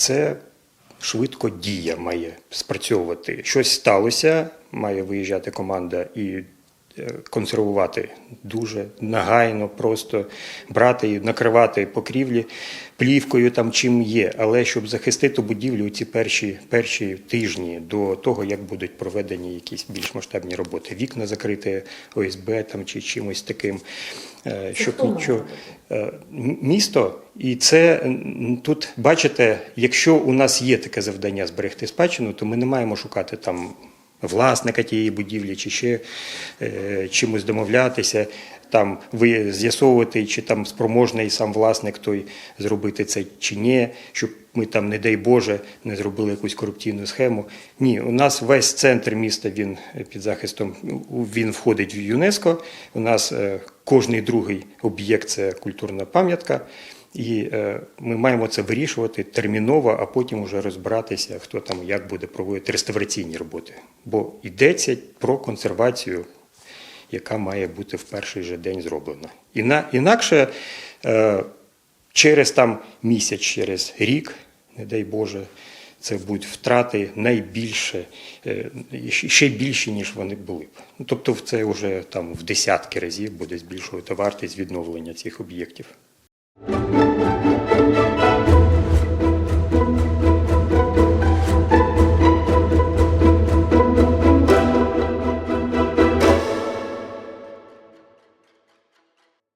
це швидко дія має спрацьовувати. Щось сталося, має виїжджати команда і консервувати дуже нагайно, просто брати і накривати покрівлі плівкою там чим є, але щоб захистити будівлю ці перші, перші тижні до того, як будуть проведені якісь більш масштабні роботи. Вікна закрити ОСБ там чи чимось таким, е, щоб нічого. Е, Місто, і це тут бачите, якщо у нас є таке завдання зберегти спадщину, то ми не маємо шукати там власника тієї будівлі, чи ще е, чимось домовлятися, там з'ясовувати, чи там спроможний сам власник той зробити це чи ні, щоб ми там, не дай Боже, не зробили якусь корупційну схему. Ні, у нас весь центр міста він під захистом він входить в ЮНЕСКО. У нас е, кожний другий об'єкт це культурна пам'ятка. І е, ми маємо це вирішувати терміново, а потім вже розбиратися, хто там як буде проводити реставраційні роботи. Бо йдеться про консервацію, яка має бути в перший же день зроблена. Іна, інакше е, через там місяць, через рік, не дай Боже, це будуть втрати найбільше, е, ще більші, ніж вони були б. Ну, Тобто, це вже там в десятки разів буде збільшувати вартість відновлення цих об'єктів.